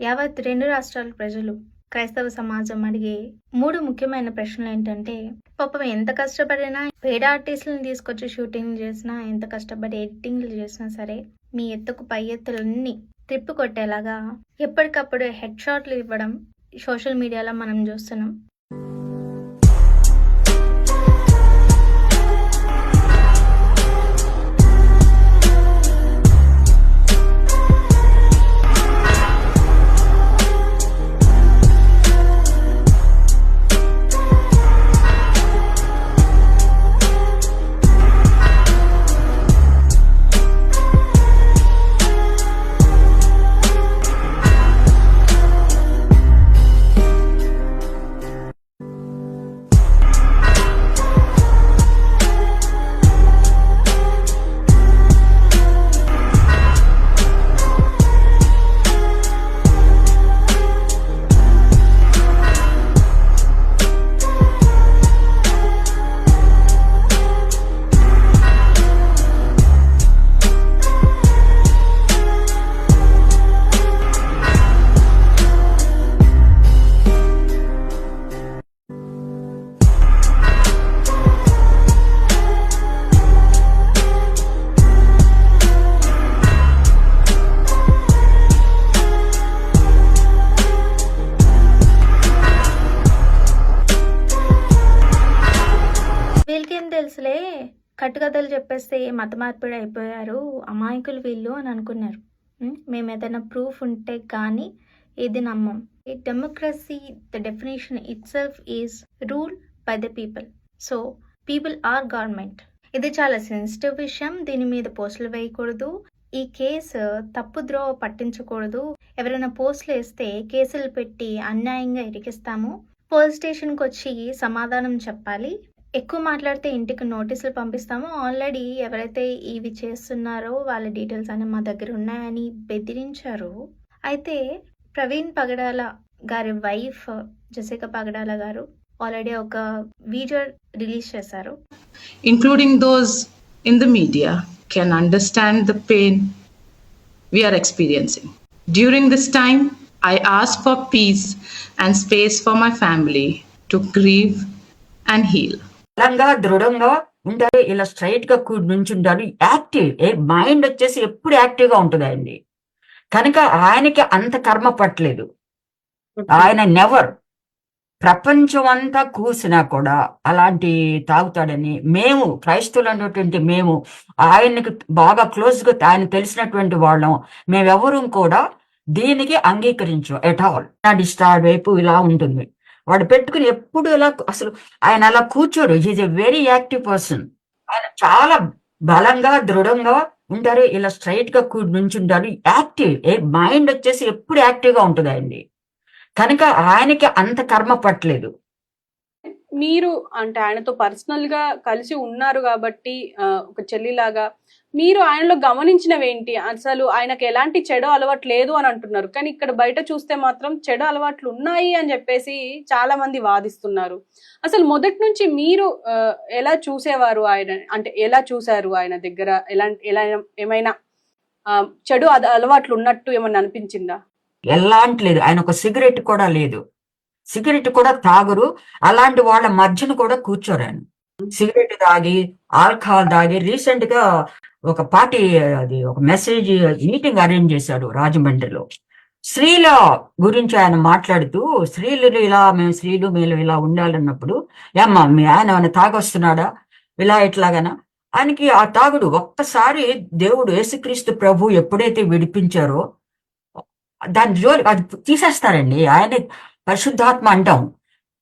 యావత్ రెండు రాష్ట్రాల ప్రజలు క్రైస్తవ సమాజం అడిగే మూడు ముఖ్యమైన ప్రశ్నలు ఏంటంటే పాపం ఎంత కష్టపడినా పేడ ఆర్టిస్టులను తీసుకొచ్చి షూటింగ్ చేసినా ఎంత కష్టపడి ఎడిటింగ్లు చేసినా సరే మీ ఎత్తుకు పై ఎత్తులన్నీ ట్రిప్ కొట్టేలాగా ఎప్పటికప్పుడు హెడ్ షాట్లు ఇవ్వడం సోషల్ మీడియాలో మనం చూస్తున్నాం. వీళ్ళకేం తెలుసులే. కట్టుకథలు చెప్పేస్తే మత మార్పిడి అయిపోయారు? అమాయకులు వీళ్ళు అని అనుకున్నారు. మేము ఏదైనా ప్రూఫ్ ఉంటే కానీ ఇది నమ్మం. ఈ democracy the definition itself is rule by the people so people are government ఇది చాలా సెన్సిటివ్ విషయం. దీని మీద పోస్టులు వేయకూడదు. ఈ కేసు తప్పు ద్రోవ పట్టించకూడదు. ఎవరైనా పోస్టులు వేస్తే కేసులు పెట్టి అన్యాయంగా ఇరికిస్తాము. పోలీస్ స్టేషన్కి వచ్చి సమాధానం చెప్పాలి. ఎక్కువ మాట్లాడితే ఇంటికి నోటీసులు పంపిస్తాము. ఆల్రెడీ ఎవరైతే ఇవి చేస్తున్నారో వాళ్ళ డీటెయిల్స్ అనేవి మా దగ్గర ఉన్నాయని బెదిరించారు. అయితే ప్రవీణ్ పగడాల గారి వైఫ్ జసిక పగడాల గారు ఆల్రెడీ ఒక వీడియో రిలీజ్ చేశారు. Including those in the media can understand the pain we're experiencing during this time I ask for peace and space for my family to grieve and heal బలంగా దృఢంగా ఉంటారు ఇలా స్ట్రైట్గా కూడి నుంచుంటారు active. ఏ mind వచ్చేసి ఎప్పుడు యాక్టివ్గా ఉంటుందండి కనుక ఆయనకి అంత కర్మ పట్టలేదు. ఆయన నెవర్. ప్రపంచం అంతా కూసినా కూడా అలాంటి తాగుతాడని మేము క్రైస్తవులు అన్నటువంటి మేము ఆయనకి బాగా క్లోజ్గా ఆయన తెలిసినటువంటి వాళ్ళం. మేమెవరూ కూడా దీనికి అంగీకరించం ఎట్ ఆల్. డిస్టార్డ్ వైపు ఇలా ఉంటుంది. వాడు పెట్టుకుని ఎప్పుడు ఇలా అసలు ఆయన అలా కూర్చోడు. Is a very active person ఆయన చాలా బలంగా దృఢంగా ఉంటారు. ఇలా స్ట్రైట్గా కూడి నుంచుంటారు యాక్టివ్ ఏ మైండ్ వచ్చేసి ఎప్పుడు యాక్టివ్గా ఉంటుంది ఆయన్ని కనుక ఆయనకి అంత కర్మ పట్టలేదు. మీరు అంటే ఆయనతో పర్సనల్గా కలిసి ఉన్నారు కాబట్టి ఒక చెల్లిలాగా మీరు ఆయనలో గమనించినవి ఏంటి అసలు ఆయనకి ఎలాంటి చెడు అలవాటు లేదు అని అంటున్నారు. కానీ ఇక్కడ బయట చూస్తే మాత్రం చెడు అలవాట్లు ఉన్నాయి అని చెప్పేసి చాలా మంది వాదిస్తున్నారు. అసలు మొదటి నుంచి మీరు ఎలా చూసేవారు ఆయన? అంటే ఎలా చూసారు ఆయన దగ్గర? ఎలాంటి ఎలా ఏమైనా చెడు అలవాట్లు ఉన్నట్టు ఏమైనా అనిపించిందా? ఎలాంటి లేదు. ఆయన ఒక సిగరెట్ కూడా లేదు. సిగరెట్ కూడా తాగరు. అలాంటి వాళ్ళ మధ్యన కూడా కూర్చోరు ఆయన సిగరెట్ తాగి ఆల్కహాల్ తాగి రీసెంట్గా ఒక పార్టీ అది ఒక మెసేజ్ మీటింగ్ అరేంజ్ చేశాడు రాజమండ్రిలో. స్త్రీల గురించి ఆయన మాట్లాడుతూ స్త్రీలు ఇలా మేము స్త్రీలు మేము ఇలా ఉండాలన్నప్పుడు ఏమ్మా మీ ఆయన ఏమైనా తాగొస్తున్నాడా? ఇలా ఇట్లాగనా ఆయనకి ఆ తాగుడు ఒక్కసారి దేవుడు యేసుక్రీస్తు ప్రభు ఎప్పుడైతే విడిపించారో దాని జోలి అది తీసేస్తారండి. ఆయన పరిశుద్ధాత్మ అంటాం.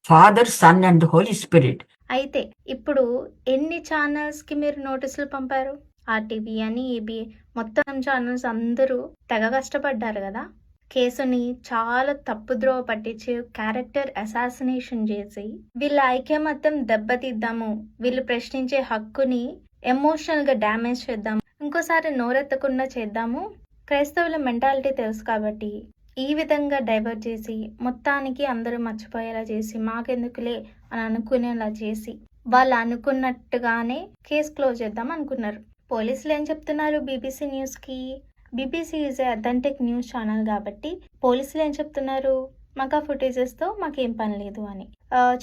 Father son and holy spirit అయితే ఇప్పుడు ఎన్ని ఛానల్స్కి మీరు నోటీసులు పంపారు? ఆర్టీవీ అని ఏబీ మొత్తం ఛానల్స్ అందరూ తెగ కష్టపడ్డారు కదా. కేసుని చాలా తప్పుద్రోవ పట్టించి క్యారెక్టర్ అసాసినేషన్ చేసి వీళ్ళ ఐక్యమత్యం దెబ్బతీద్దాము వీళ్ళు ప్రశ్నించే హక్కుని ఎమోషనల్గా డ్యామేజ్ చేద్దాము ఇంకోసారి నోరెత్తకుండా చేద్దాము. క్రైస్తవుల మెంటాలిటీ తెలుసు కాబట్టి ఈ విధంగా డైవర్ట్ చేసి మొత్తానికి అందరూ మర్చిపోయేలా చేసి మాకెందుకులే అని అనుకునేలా చేసి వాళ్ళు అనుకున్నట్టుగానే కేసు క్లోజ్ చేద్దాం అనుకున్నారు. పోలీసులు ఏం చెప్తున్నారు బీబీసీ న్యూస్కి BBC is a authentic news channel కాబట్టి పోలీసులు ఏం చెప్తున్నారు? మాకు ఆ ఫుటేజెస్తో మాకేం పని లేదు అని.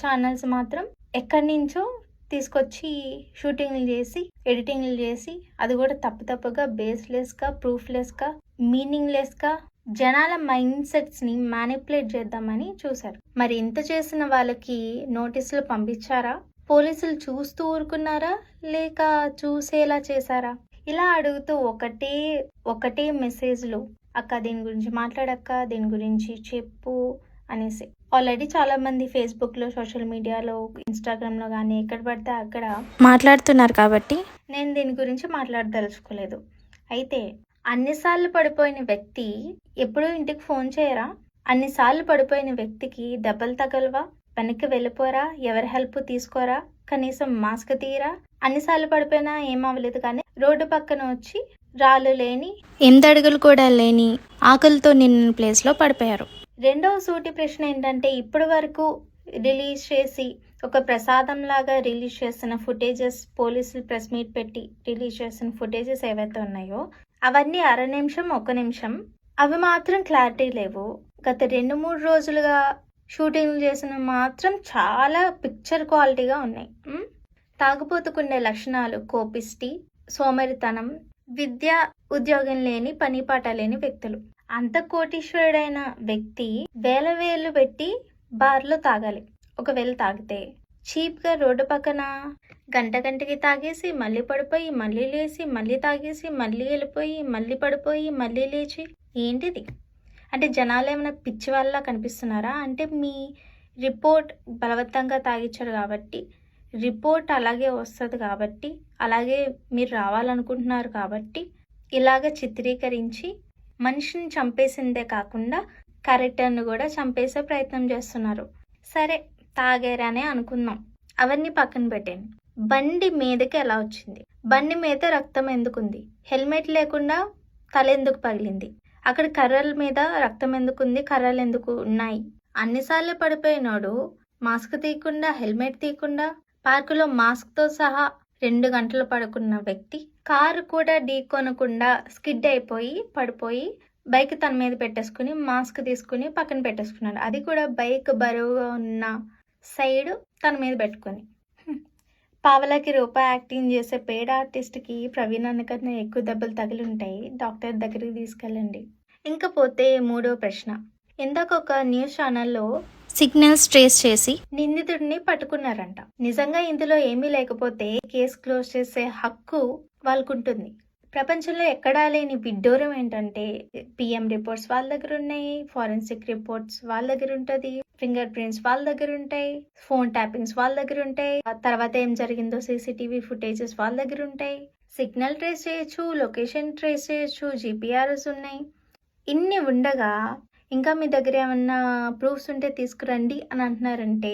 ఛానల్స్ మాత్రం ఎక్కడి నుంచో తీసుకొచ్చి షూటింగ్లు చేసి ఎడిటింగ్లు చేసి అది కూడా తప్పు తప్పుగా బేస్లెస్గా ప్రూఫ్లెస్గా మీనింగ్లెస్గా జనాల మైండ్ సెట్స్ని మ్యానిపులేట్ చేద్దామని చూశారు. మరి ఇంత చేసిన వాళ్ళకి నోటీసులు పంపించారా? పోలీసులు చూస్తూ ఊరుకున్నారా? లేక చూసేలా చేశారా? ఇలా అడుగుతూ ఒకటే ఒకటే మెసేజ్లు అక్క దీని గురించి మాట్లాడక్క దీని గురించి చెప్పు అనేసి. ఆల్రెడీ చాలా మంది ఫేస్బుక్లో సోషల్ మీడియాలో ఇన్స్టాగ్రామ్లో కానీ ఎక్కడ పడితే అక్కడ మాట్లాడుతున్నారు కాబట్టి. నేను దీని గురించి మాట్లాడదలుచుకోలేదు. అయితే అన్నిసార్లు పడిపోయిన వ్యక్తి ఎప్పుడూ ఇంటికి ఫోన్ చేయరా? అన్నిసార్లు పడిపోయిన వ్యక్తికి దెబ్బలు తగలవా? వెనక్కి వెళ్ళిపోరా? ఎవరి హెల్ప్ తీసుకోరా? కనీసం మాస్క్ తీయరా అన్నిసార్లు పడిపోయినా ఏం అవ్వలేదు కానీ రోడ్డు పక్కన వచ్చి రాళ్ళు లేని ఎనిమిదడుగులు కూడా లేని ఆకలితో నిన్న ప్లేస్లో పడిపోయారు. రెండవ సూటి ప్రశ్న ఏంటంటే ఇప్పటి వరకు రిలీజ్ చేసి ఒక ప్రసాదం లాగా రిలీజ్ చేసిన ఫుటేజెస్ పోలీసులు ప్రెస్ మీట్ పెట్టి రిలీజ్ చేసిన ఫుటేజెస్ ఏవైతే ఉన్నాయో అవన్నీ అర నిమిషం ఒక నిమిషం అవి మాత్రం క్లారిటీ లేవు. గత రెండు మూడు రోజులుగా షూటింగ్లు చేసిన మాత్రం చాలా పిక్చర్ క్వాలిటీగా ఉన్నాయి. ఉమ్? లక్షణాలు కోపిష్టి సోమరితనం విద్య ఉద్యోగం లేని పని పాట లేని వ్యక్తులు. అంత కోటీశ్వరుడైన వ్యక్తి వేల వేలు పెట్టి బార్లో తాగాలి. ఒకవేళ తాగితే చీప్గా రోడ్డు పక్కన గంట గంటకి తాగేసి మళ్ళీ పడిపోయి మళ్ళీ లేచి మళ్ళీ తాగేసి మళ్ళీ వెళ్ళిపోయి మళ్ళీ పడిపోయి మళ్ళీ లేచి. ఏంటిది? అంటే జనాలు ఏమైనా పిచ్చి వాళ్ళ కనిపిస్తున్నారా? అంటే మీ రిపోర్ట్ బలవంతంగా తాగించారు కాబట్టి రిపోర్ట్ అలాగే వస్తుంది కాబట్టి అలాగే మీరు రావాలనుకుంటున్నారు కాబట్టి ఇలాగ చిత్రీకరించి మనిషిని చంపేసిందే కాకుండా క్యారెక్టర్ను కూడా చంపేసే ప్రయత్నం చేస్తున్నారు. సరే తాగారనే అనుకుందాం. అవన్నీ పక్కన పెట్టండి బండి మీదకి ఎలా వచ్చింది? బండి మీద రక్తం ఎందుకుంది? హెల్మెట్ లేకుండా తల ఎందుకు పగిలింది? అక్కడ కర్రల మీద రక్తం ఎందుకుంది? కర్రలు ఎందుకు ఉన్నాయి? అన్నిసార్లు పడిపోయినాడు మాస్క్ తీయకుండా హెల్మెట్ తీయకుండా పార్కులో మాస్క్తో సహా రెండు గంటలు పడుకున్న వ్యక్తి కారు కూడా ఢీకొనకుండా స్కిడ్ అయిపోయి పడిపోయి బైక్ తన మీద పెట్టేసుకుని మాస్క్ తీసుకుని పక్కన పెట్టేసుకున్నాడు. అది కూడా బైక్ బరువుగా ఉన్న సైడ్ తన మీద పెట్టుకొని. పావలాకి రూపాయి యాక్టింగ్ చేసే పేడ ఆర్టిస్ట్కి ప్రవీణ్ అన్నకన్నా ఎక్కువ దెబ్బలు తగిలి ఉంటాయి. డాక్టర్ దగ్గరికి తీసుకెళ్ళండి. ఇంకా పోతే మూడో ప్రశ్న. ఇందాక ఒక న్యూస్ ఛానల్లో సిగ్నల్స్ ట్రేస్ చేసి నిందితుడిని పట్టుకున్నారంట. నిజంగా ఇందులో ఏమీ లేకపోతే కేసు క్లోజ్ చేసే హక్కు వాళ్ళకుంటుంది. ప్రపంచంలో ఎక్కడా లేని విడ్డూరం ఏంటంటే పిఎం రిపోర్ట్స్ వాళ్ళ దగ్గర ఉన్నాయి ఫారెన్సిక్ రిపోర్ట్స్ వాళ్ళ దగ్గర ఉంటుంది ఫింగర్ ప్రింట్స్ వాళ్ళ దగ్గర ఉంటాయి ఫోన్ ట్యాపింగ్స్ వాళ్ళ దగ్గర ఉంటాయి తర్వాత ఏం జరిగిందో సీసీటీవీ ఫుటేజెస్ వాళ్ళ దగ్గర ఉంటాయి. సిగ్నల్ ట్రేస్ చేయొచ్చు లొకేషన్ ట్రేస్ చేయొచ్చు జీపీఆర్ఎస్ ఉన్నాయి. ఇన్ని ఉండగా ఇంకా మీ దగ్గర ఏమన్నా ప్రూఫ్స్ ఉంటే తీసుకురండి అని అంటున్నారంటే